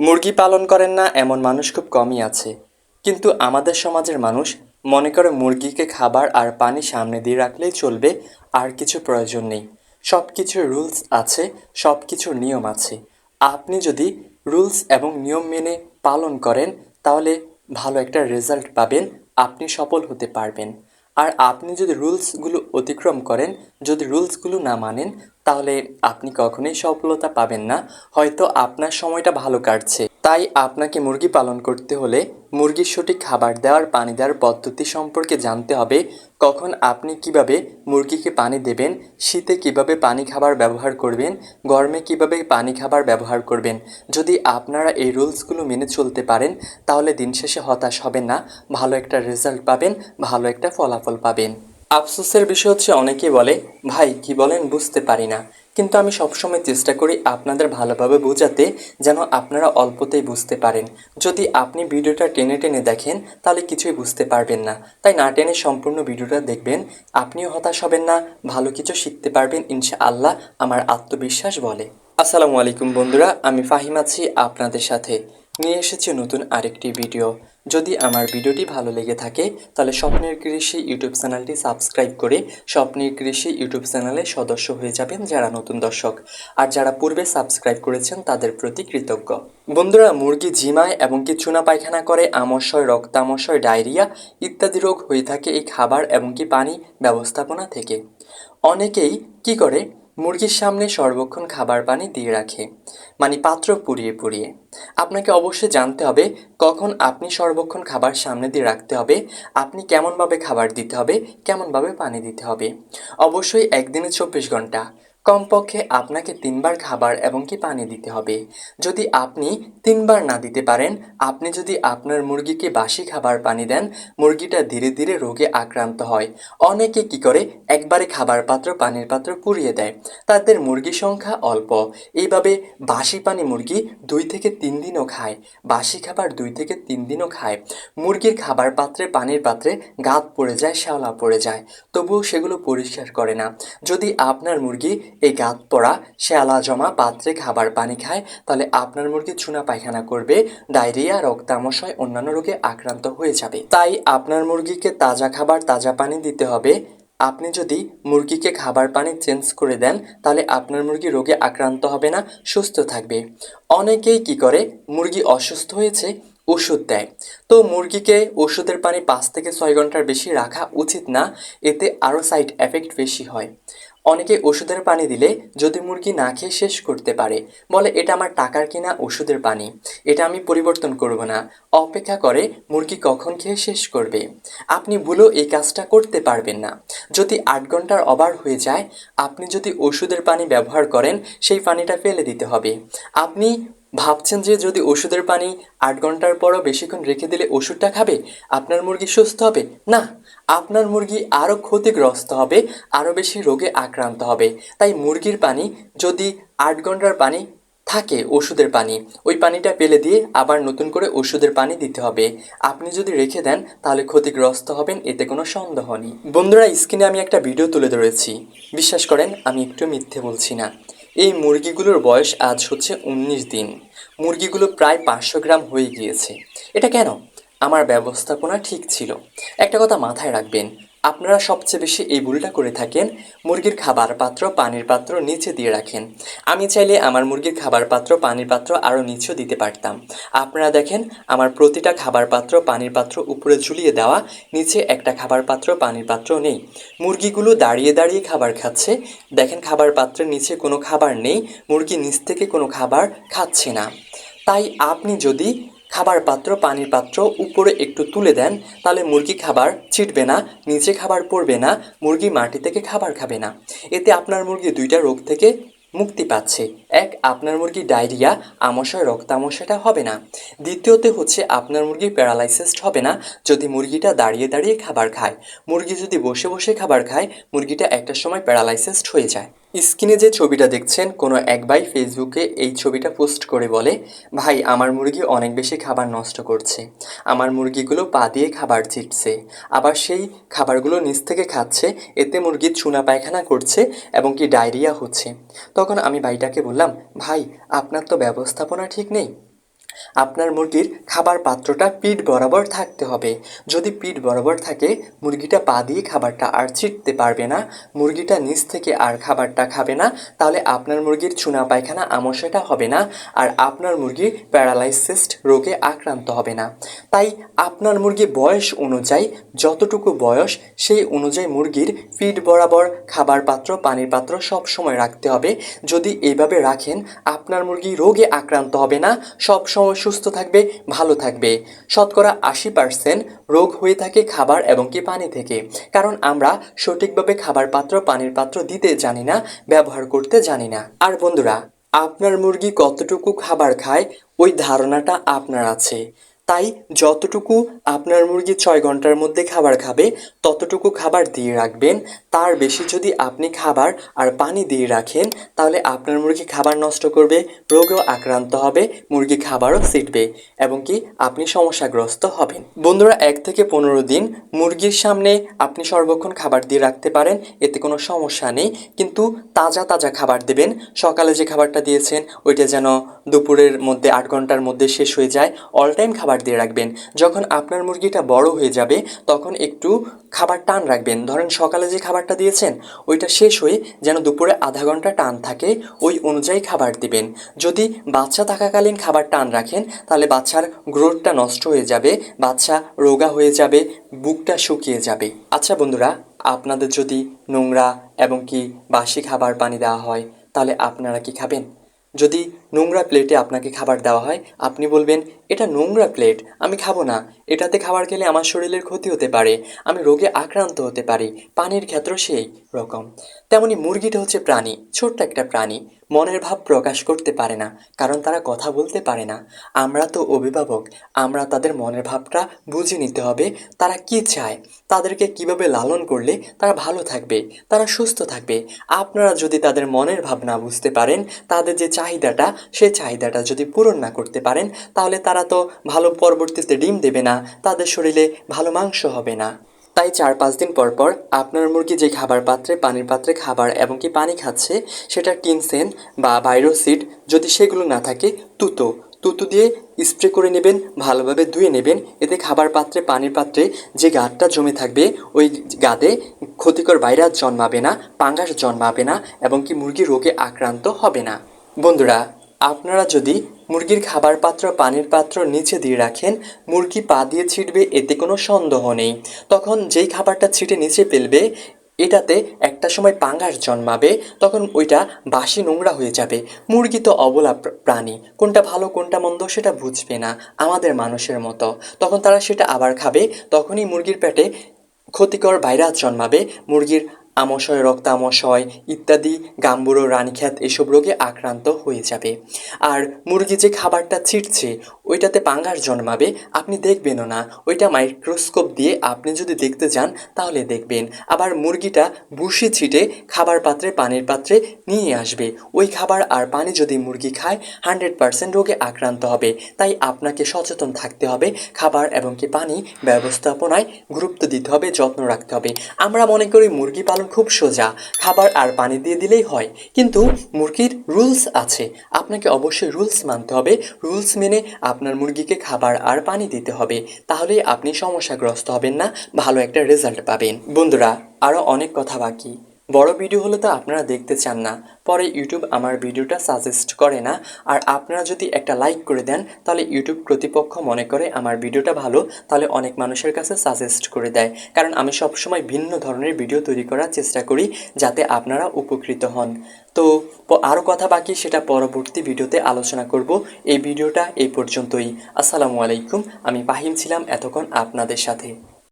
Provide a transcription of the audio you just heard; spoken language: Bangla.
মুরগি পালন করেন না এমন মানুষ খুব কমই আছে। কিন্তু আমাদের সমাজের মানুষ মনে করে মুরগিকে খাবার আর পানি সামনে দিয়ে রাখলেই চলবে, আর কিছু প্রয়োজন নেই। সব কিছুর রুলস আছে সব কিছুর নিয়ম আছে। আপনি যদি রুলস এবং নিয়ম মেনে পালন করেন, তাহলে ভালো একটা রেজাল্ট পাবেন, আপনি সফল হতে পারবেন। আর আপনি যদি রুলসগুলো অতিক্রম করেন, যদি রুলসগুলো না মানেন তাহলে আপনি কখনোই সফলতা পাবেন না। হয়তো আপনার সময়টা ভালো কাটছে। তাই আপনাকে মুরগি পালন করতে হলে মুরগির সঠিক খাবার দেওয়ার, পানি দেওয়ার পদ্ধতি সম্পর্কে জানতে হবে। কখন আপনি কীভাবে মুরগিকে পানি দেবেন, শীতে কীভাবে পানি খাবার ব্যবহার করবেন, গরমে কীভাবে পানি খাবার ব্যবহার করবেন, যদি আপনারা এই রুলসগুলো মেনে চলতে পারেন, তাহলে দিন শেষে হতাশ হবেন না। ভালো একটা রেজাল্ট পাবেন, ভালো একটা ফলাফল পাবেন। আফসোসের বিষয় হচ্ছে অনেকেই বলে, ভাই, কি বলেন বুঝতে পারি না। কিন্তু আমি সবসময় চেষ্টা করি আপনাদের ভালোভাবে বোঝাতে যেন আপনারা অল্পতেই বুঝতে পারেন। যদি আপনি ভিডিওটা টেনে টেনে দেখেন, তাহলে কিছুই বুঝতে পারবেন না। তাই না টেনে সম্পূর্ণ ভিডিওটা দেখবেন, আপনিও হতাশ হবেন না, ভালো কিছু শিখতে পারবেন ইনশা আল্লাহ আমার আত্মবিশ্বাস বলে। আসসালামু আলাইকুম বন্ধুরা, আমি ফাহিম আছি আপনাদের সাথে। নিয়ে এসেছি নতুন আরেকটি ভিডিও। যদি আমার ভিডিওটি ভালো লেগে থাকে, তাহলে স্বপ্নের কৃষি ইউটিউব চ্যানেলটি সাবস্ক্রাইব করে স্বপ্নের কৃষি ইউটিউব চ্যানেলে সদস্য হয়ে যাবেন যারা নতুন দর্শক আর যারা পূর্বে সাবস্ক্রাইব করেছেন তাদের প্রতি কৃতজ্ঞ। বন্ধুরা, মুরগি ঝিমায় এবং কি চুনা পায়খানা করে, আমশয়, রক্তামশয়, ডায়রিয়া ইত্যাদি রোগ হয়ে থাকে এই খাবার এবং কি পানি ব্যবস্থাপনা থেকে। অনেকেই কি করে? মুরগির সামনে সর্বক্ষণ খাবার পানি দিয়ে রাখে মানে পাত্র পুড়িয়ে পুড়িয়ে। আপনাকে অবশ্যই জানতে হবে কখন আপনি সর্বক্ষণ খাবার সামনে দিয়ে রাখতে হবে, আপনি কেমনভাবে খাবার দিতে হবে, কেমনভাবে পানি দিতে হবে। অবশ্যই একদিনে চব্বিশ ঘণ্টা। কমপক্ষে আপনাকে তিনবার খাবার এবং কি পানি দিতে হবে। যদি আপনি তিনবার না দিতে পারেন, আপনি যদি আপনার মুরগিকে বাসি খাবার পানি দেন, মুরগিটা ধীরে ধীরে রোগে আক্রান্ত হয়। অনেকে কি করে? একবারে খাবার পাত্র পানির পাত্র পুড়িয়ে দেয়। তাদের মুরগির সংখ্যা অল্প। এইভাবে বাসি পানি মুরগি দুই থেকে তিন দিনও খায়। বাসি খাবার দুই থেকে তিন দিনও খায়। মুরগির খাবার পাত্রে পানির পাত্রে গাত পড়ে যায়, শ্যাওলা পড়ে যায়। তবুও সেগুলো পরিষ্কার করে না। যদি আপনার মুরগি এই গাত পড়া শ্যালা জমা পাত্রে খাবার পানি খায়, তাহলে আপনার মুরগি চুনা পায়খানা করবে, ডায়রিয়া, রক্তামশয়, অন্যান্য রোগে আক্রান্ত হয়ে যাবে। তাই আপনার মুরগিকে তাজা খাবার, তাজা পানি দিতে হবে। আপনি যদি মুরগিকে খাবার পানি চেঞ্জ করে দেন, তাহলে আপনার মুরগি রোগে আক্রান্ত হবে না, সুস্থ থাকবে। অনেকেই কি করে? মুরগি অসুস্থ হয়েছে, ওষুধ দেয়। তো মুরগিকে ওষুধের পানি পাঁচ থেকে ছয় ঘণ্টার বেশি রাখা উচিত না, এতে আরও সাইড এফেক্ট বেশি হয়। অনেকে ওষুধের পানি দিলে যদি মুরগি না খেয়ে শেষ করতে পারে। বলে, এটা আমার টাকার কিনা ওষুধের পানি? এটা আমি পরিবর্তন করব না। অপেক্ষা করে, মুরগি কখন খেয়ে শেষ করবে? আপনি ভুলেও এই কাজটা করতে পারবেন না। যদি আট ঘণ্টার অবার হয়ে যায়, আপনি যদি ওষুধের পানি ব্যবহার করেন, সেই পানিটা ফেলে দিতে হবে। আপনি ভাবছেন যে যদি ওষুধের পানি আট ঘণ্টার পরও বেশিক্ষণ রেখে দিলে ওষুধটা খাবে, আপনার মুরগি সুস্থ হবে? না, আপনার মুরগি আরও ক্ষতিগ্রস্ত হবে, আরও বেশি রোগে আক্রান্ত হবে। তাই মুরগির পানি, যদি আট ঘণ্টার পানি থাকে ওষুধের পানি, ওই পানিটা পেলে দিয়ে আবার নতুন করে ওষুধের পানি দিতে হবে। আপনি যদি রেখে দেন, তাহলে ক্ষতিগ্রস্ত হবেন, এতে কোনো সন্দেহ নেই। বন্ধুরা, স্ক্রিনে আমি একটা ভিডিও তুলে ধরেছি। বিশ্বাস করেন, আমি একটু মিথ্যে বলছি না। এই মুরগিগুলোর বয়স আজ হচ্ছে উনিশ দিন। মুরগিগুলো প্রায় পাঁচশো গ্রাম হয়ে গিয়েছে। এটা কেন? আমার ব্যবস্থাপনা ঠিক ছিল। একটা কথা মাথায় রাখবেন আপনারা সবচেয়ে বেশি এই ভুলটা করে থাকেন। মুরগির খাবার পাত্র, পানির পাত্র নিচে দিয়ে রাখেন। আমি চাইলে আমার মুরগির খাবার পাত্র, পানির পাত্র আরও নিচেও দিতে পারতাম। আপনারা দেখেন, আমার প্রতিটা খাবার পাত্র, পানির পাত্র উপরে ঝুলিয়ে দেওয়া, নিচে একটা খাবার পাত্র, পানির পাত্র নেই। মুরগিগুলো দাঁড়িয়ে দাঁড়িয়ে খাবার খাচ্ছে। দেখেন, খাবার পাত্রের নিচে কোনো খাবার নেই। মুরগি নিচ থেকে কোনো খাবার খাচ্ছে না। তাই আপনি যদি খাবার পাত্র, পানির পাত্র উপরে একটু তুলে দেন, তাহলে মুরগি খাবার ছিটবে না, নিচে খাবার পড়বে না, মুরগি মাটি থেকে খাবার খাবে না। এতে আপনার মুরগি দুইটা রোগ থেকে মুক্তি পাচ্ছে। এক, আপনার মুরগি ডায়রিয়া, আমশয় রক্তামশাটা হবে না। দ্বিতীয়তে হচ্ছে, আপনার মুরগি প্যারালাইসিসড হবে না, যদি মুরগিটা দাঁড়িয়ে দাঁড়িয়ে খাবার খায়। মুরগি যদি বসে বসে খাবার খায়, মুরগিটা একটা সময় প্যারালাইসিসড হয়ে যায়। স্ক্রিনে যে ছবিটা দেখছেন, কোনো এক ভাই ফেসবুকে এই ছবিটা পোস্ট করে বলে, ভাই, আমার মুরগি অনেক বেশি খাবার নষ্ট করছে। আমার মুরগিগুলো পা দিয়ে খাবার ছিটছে। আবার সেই খাবারগুলো নিচ থেকে খাচ্ছে, এতে মুরগির চুনা পায়খানা করছে এবং কি ডায়রিয়া হচ্ছে। তখন আমি ভাইটাকে বললাম, ভাই, আপনার তো ব্যবস্থাপনা ঠিক নেই। আপনার মুরগির খাবার পাত্রটা পিঠ বরাবর থাকতে হবে। যদি পিঠ বরাবর থাকে, মুরগিটা পা দিয়ে খাবারটা আর ছিটতে পারবে না, মুরগিটা নিচ থেকে আর খাবারটা খাবে না, তাহলে আপনার মুরগির চুনা পায়খানা আমশাটা হবে না আর আপনার মুরগি প্যারালাইসিসড রোগে আক্রান্ত হবে না। তাই আপনার মুরগি বয়স অনুযায়ী, যতটুকু বয়স, সেই অনুযায়ী মুরগির পিঠ বরাবর খাবার পাত্র, পানির পাত্র সব সময় রাখতে হবে। যদি এইভাবে রাখেন, আপনার মুরগি রোগে আক্রান্ত হবে না, সব সময় সুস্থ থাকবে, ভালো থাকবে। শতকরা আশি পার্সেন্ট রোগ হয়ে থাকে খাবার এবং কি পানি থেকে। কারণ আমরা সঠিকভাবে খাবার পাত্র, পানির পাত্র দিতে জানি না, ব্যবহার করতে জানি না। আর বন্ধুরা, আপনার মুরগি কতটুকু খাবার খায়, ওই ধারণাটা আপনার আছে। তাই যতটুকু আপনার মুরগি ছয় ঘণ্টার মধ্যে খাবার খাবে, ততটুকু খাবার দিয়ে রাখবেন। তার বেশি যদি আপনি খাবার আর পানি দিয়ে রাখেন, তাহলে আপনার মুরগি খাবার নষ্ট করবে, রোগেও আক্রান্ত হবে, মুরগি খাবারও ছিটবে এবং কি আপনি সমস্যাগ্রস্ত হবেন। বন্ধুরা, এক থেকে পনেরো দিন মুরগির সামনে আপনি সর্বক্ষণ খাবার দিয়ে রাখতে পারেন, এতে কোনো সমস্যা নেই। কিন্তু তাজা তাজা খাবার দেবেন। সকালে যে খাবারটা দিয়েছেন, ওইটা যেন দুপুরের মধ্যে আট ঘণ্টার মধ্যে শেষ হয়ে যায়। অল টাইম খাবার দিয়ে রাখবেন। যখন আপনার মুরগিটা বড় হয়ে যাবে, তখন একটু খাবার টান রাখবেন। ধরেন সকালে যে খাবারটা দিয়েছেন, ওইটা শেষ হয়ে যেন দুপুরে আধা ঘণ্টা টান থাকে, ওই অনুযায়ী খাবার দিবেন। যদি বাচ্চা থাকাকালীন খাবার টান রাখেন, তাহলে বাচ্চার গ্রোথটা নষ্ট হয়ে যাবে, বাচ্চা রোগা হয়ে যাবে, বুকটা শুকিয়ে যাবে। আচ্ছা বন্ধুরা, আপনাদের যদি নোংরা এবং কি বাসি খাবার পানি দেওয়া হয়, তাহলে আপনারা কি খাবেন? যদি নোংরা প্লেটে আপনাকে খাবার দেওয়া হয়, আপনি বলবেন এটা নোংরা প্লেট, আমি খাব না। এটাতে খাবার খেলে আমার শরীরের ক্ষতি হতে পারে, আমি রোগে আক্রান্ত হতে পারি, পানির ক্ষেত্র সেই রকম। তেমনি মুরগিটা হচ্ছে প্রাণী, ছোট্ট একটা প্রাণী, মনের ভাব প্রকাশ করতে পারে না, কারণ তারা কথা বলতে পারে না। আমরা তো অভিভাবক, আমরা তাদের মনের ভাবটা বুঝে নিতে হবে, তারা কি চায়, তাদেরকে কীভাবে লালন করলে তারা ভালো থাকবে, তারা সুস্থ থাকবে। আপনারা যদি তাদের মনের ভাব না বুঝতে পারেন, তাদের যে চাহিদাটা সেই চাহিদাটা যদি পূরণ না করতে পারেন, তাহলে তারা তো ভালো পরবর্তীতে ডিম দেবে না, তাদের শরীরে ভালো মাংস হবে না। তাই চার পাঁচ দিন পর পর আপনার মুরগি যে খাবার পাত্রে, পানির পাত্রে খাবার এবং কি পানি খাচ্ছে, সেটা টিনসেন বা ভাইরোসিড, যদি সেগুলো না থাকে, তুতো। তুতু দিয়ে স্প্রে করে নেবেন, ভালোভাবে ধুয়ে নেবেন। এতে খাবার পাত্রে, পানির পাত্রে যে গাঁটটা জমে থাকবে, ওই গাদে ক্ষতিকর ভাইরাস জন্মাবে না, পাঙ্গাস জন্মাবে না এবং কি মুরগি রোগে আক্রান্ত হবে না। বন্ধুরা আপনারা যদি মুরগির খাবার পাত্র পানির পাত্র নিচে দিয়ে রাখেন, মুরগি পা দিয়ে ছিটবে, এতে কোনো সন্দেহ নেই। তখন যেই খাবারটা ছিটে নিচে ফেলবে, এটাতে একটা সময় পাঙ্গাস জন্মাবে, তখন ওইটা বাসি নোংরা হয়ে যাবে। মুরগি তো অবলা প্র- প্রাণী, কোনটা ভালো, কোনটা মন্দ সেটা বুঝবে না, আমাদের মানুষের মতো। তখন তারা সেটা আবার খাবে, তখনই মুরগির পেটে ক্ষতিকর ভাইরাস জন্মাবে, মুরগির আমশয়, রক্তামশয় ইত্যাদি, গাম্বুরো রানীখ্যাত এসব রোগে আক্রান্ত হয়ে যাবে। আর মুরগি যে খাবারটা ছিটছে, ওইটাতে পাঙ্গাস জন্মাবে, আপনি দেখবেনও না। ওইটা মাইক্রোস্কোপ দিয়ে আপনি যদি দেখতে যান, তাহলে দেখবেন। আবার মুরগিটা বুসি ছিটে খাবার পাত্রে, পানির পাত্রে নিয়ে আসবে। ওই খাবার আর পানি যদি মুরগি খায়, হান্ড্রেড পার্সেন্ট রোগে আক্রান্ত হবে। তাই আপনাকে সচেতন থাকতে হবে, খাবার এবং কি পানি ব্যবস্থাপনায় গুরুত্ব দিতে হবে, যত্ন রাখতে হবে। আমরা মনে করি মুরগি পালন খুব সোজা, খাবার আর পানি দিয়ে দিলেই হয়। কিন্তু মুরগির রুলস আছে। আপনাকে অবশ্যই রুলস মানতে হবে। রুলস মেনে আপনার মুরগিকে খাবার আর পানি দিতে হবে। তাহলেই আপনি সমস্যাগ্রস্ত হবেন না, ভালো একটা রেজাল্ট পাবেন। বন্ধুরা আরও অনেক কথা বাকি। বড় ভিডিও হলে তো আপনারা দেখতে চান না। পরে ইউটিউব আমার ভিডিওটা সাজেস্ট করে না। আর আপনারা যদি একটা লাইক করে দেন, তাহলে ইউটিউব কর্তৃপক্ষ মনে করে আমার ভিডিওটা ভালো, তাহলে অনেক মানুষের কাছে সাজেস্ট করে দেয়। কারণ আমি সবসময় ভিন্ন ধরনের ভিডিও তৈরি করার চেষ্টা করি, যাতে আপনারা উপকৃত হন। তো আরও কথা বাকি, সেটা পরবর্তী ভিডিওতে আলোচনা করব। এই ভিডিওটা এই পর্যন্তই। আসসালামু আলাইকুম। আমি পাহিম ছিলাম এতক্ষণ আপনাদের সাথে।